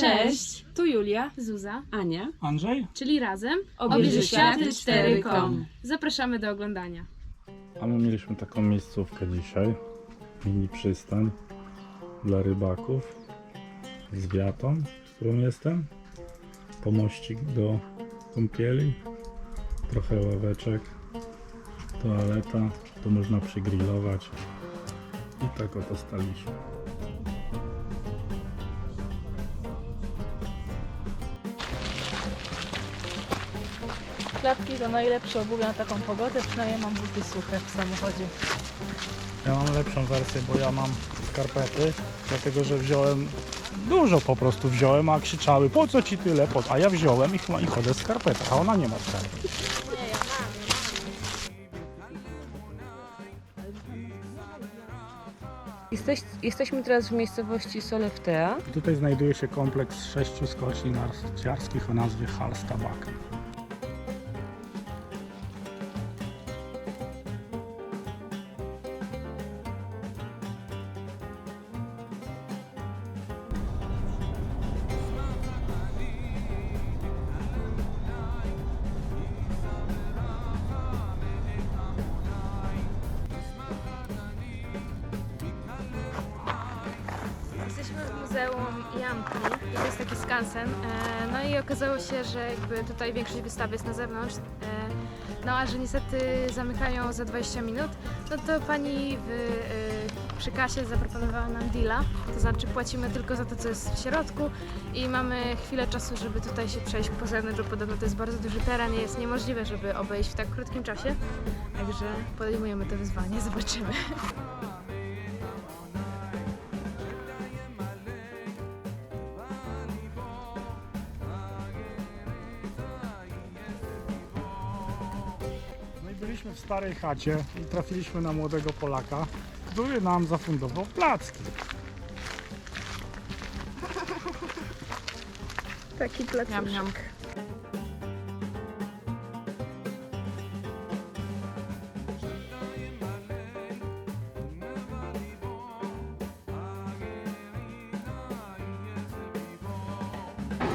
Cześć, Tu Julia, Zuza, Ania. Andrzej? czyli razem Obieży światy 4.com. Zapraszamy do oglądania. A my mieliśmy taką miejscówkę dzisiaj. Mini przystań dla rybaków z wiatą, z którą jestem. Pomościk do kąpieli. Trochę ławeczek. Toaleta. Tu można przygrillować. I tak oto staliśmy. Klapki to najlepsze obuwie na taką pogodę, przynajmniej mam buty suche w samochodzie. Ja mam lepszą wersję, bo ja mam skarpety, dlatego że wziąłem dużo po prostu wziąłem, a krzyczały po co ci tyle, po? A ja wziąłem i, i chodzę w skarpetach, a ona nie ma skarpet. Jesteś, jesteśmy teraz w miejscowości Soleftea. Tutaj znajduje się kompleks sześciu skoczni narciarskich o nazwie Halstabak. Muzeum Jamki to jest taki skansen. E, No i okazało się, że jakby tutaj większość wystawy jest na zewnątrz. E, No a że niestety zamykają za 20 minut, no to pani w, e, przy kasie zaproponowała nam deala. To znaczy płacimy tylko za to, co jest w środku i mamy chwilę czasu, żeby tutaj się przejść po zewnątrz, bo podobno to jest bardzo duży teren i jest niemożliwe, żeby obejść w tak krótkim czasie. Także podejmujemy to wyzwanie, zobaczymy. Byliśmy w starej chacie i trafiliśmy na młodego Polaka, który nam zafundował placki. Taki placuszek.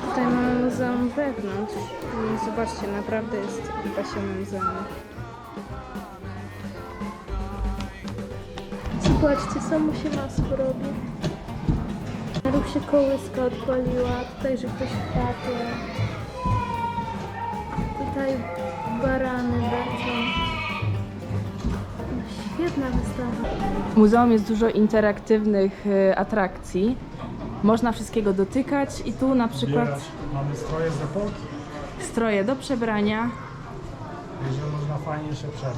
Tutaj mamy muzeum wewnątrz. I zobaczcie, naprawdę jest chyba się muzeum. Zobaczcie, samo się masło robi. Tu się kołyska odpaliła, tutaj, że ktoś chapie. Tutaj barany lecą. No, Świetna wystawa. W muzeum jest dużo interaktywnych e, atrakcji. Można wszystkiego dotykać i tu na przykład Zbierać. Mamy stroje z epoki, stroje do przebrania, że można fajnie się przebrać.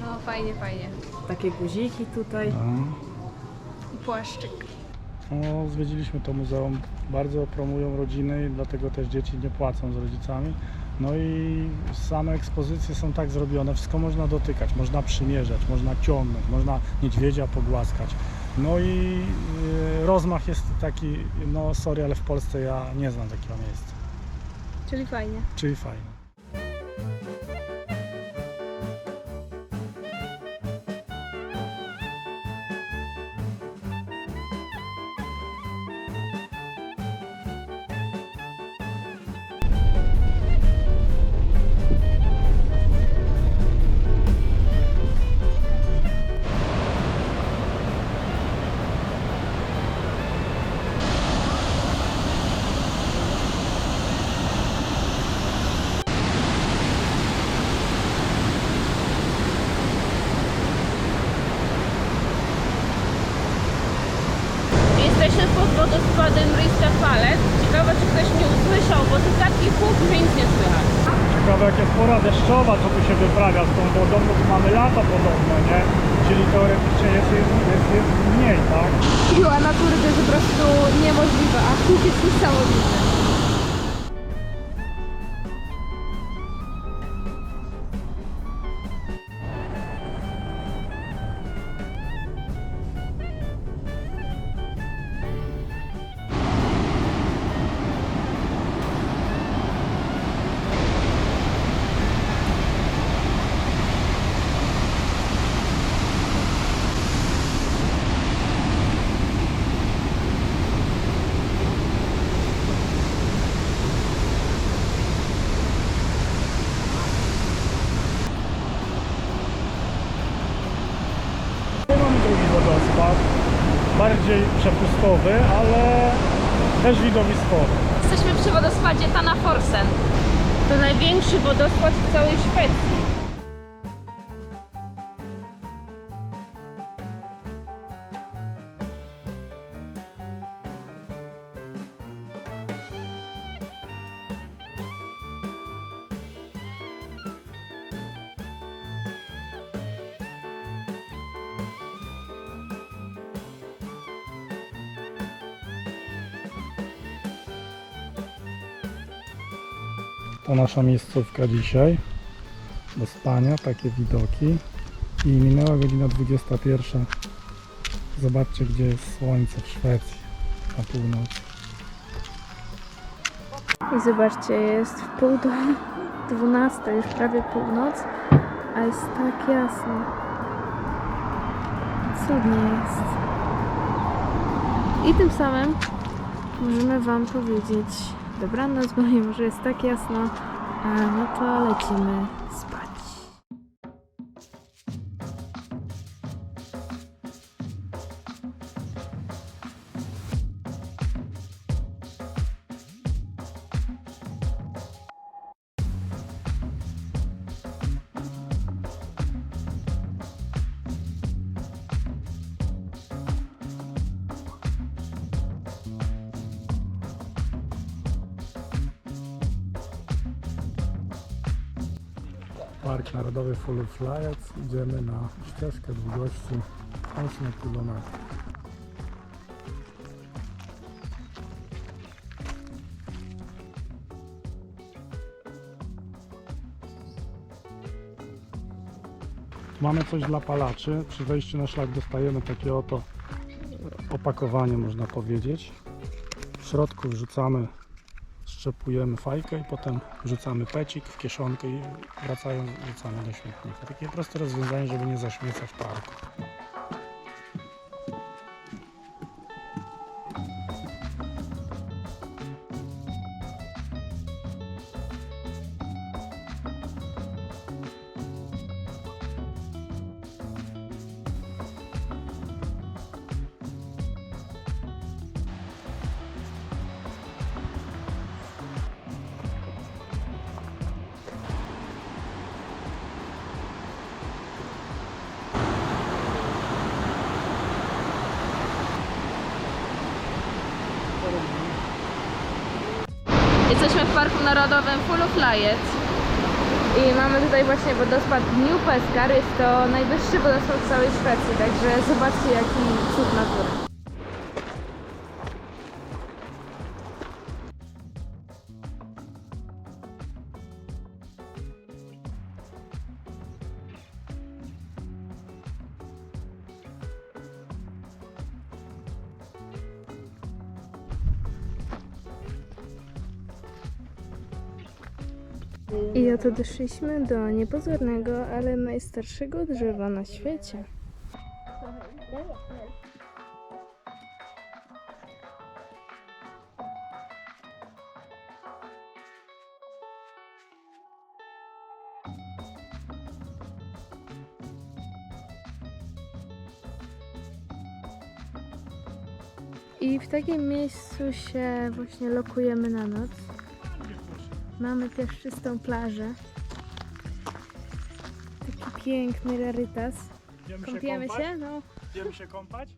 No fajnie, fajnie. takie guziki tutaj. I płaszczyk. No, zwiedziliśmy to muzeum, bardzo promują rodziny i dlatego też dzieci nie płacą z rodzicami. No i same ekspozycje są tak zrobione, wszystko można dotykać, można przymierzać, można ciągnąć, można niedźwiedzia pogłaskać. No i y, rozmach jest taki, no sorry, ale w Polsce ja nie znam takiego miejsca, Czyli fajnie. czyli fajne. Pod wodospadem Rysta Falet. Ciekawe, czy ktoś mnie usłyszał, bo to taki huk, że nic nie słychać. Ciekawe jak jest pora deszczowa, co tu się wyprawia z tą wodą, bo tu mamy lata podobno, nie? Czyli teoretycznie jest, jest, jest, jest mniej, tak? Siła natury to jest po prostu niemożliwe, a huk jest niesamowity. bardziej przepustowy, ale też widowiskowy. Jesteśmy przy wodospadzie Tana Forsen. To największy wodospad w całej Szwecji. To nasza miejscówka dzisiaj. Do spania, takie widoki. I minęła godzina 21. Zobaczcie, gdzie jest słońce w Szwecji na północy. I zobaczcie, jest w pół do 12, już prawie północ, a jest tak jasno. Cudnie jest. I tym samym możemy Wam powiedzieć dobranoc, bo mimo, że jest tak jasno, a no to lecimy spać. Park Narodowy Fuluflajec. Idziemy na ścieżkę długości 8 km. Mamy coś dla palaczy. Przy wejściu na szlak dostajemy takie oto opakowanie, można powiedzieć. W środku wrzucamy szczepujemy fajkę i potem wrzucamy pecik w kieszonkę i wracając wrzucamy do śmietnika. Takie proste rozwiązanie, żeby nie zaśmiecać parku. Jesteśmy w Parku Narodowym Fuluflajec i mamy tutaj właśnie wodospad New Peskar. Jest to najwyższy wodospad w całej Szwecji, także zobaczcie jaki cud natury. I oto doszliśmy do niepozornego, ale najstarszego drzewa na świecie. I w takim miejscu się właśnie lokujemy na noc. Mamy też czystą plażę. Taki piękny rarytas. Idziemy Kąpiemy się? No. Idziemy się kąpać?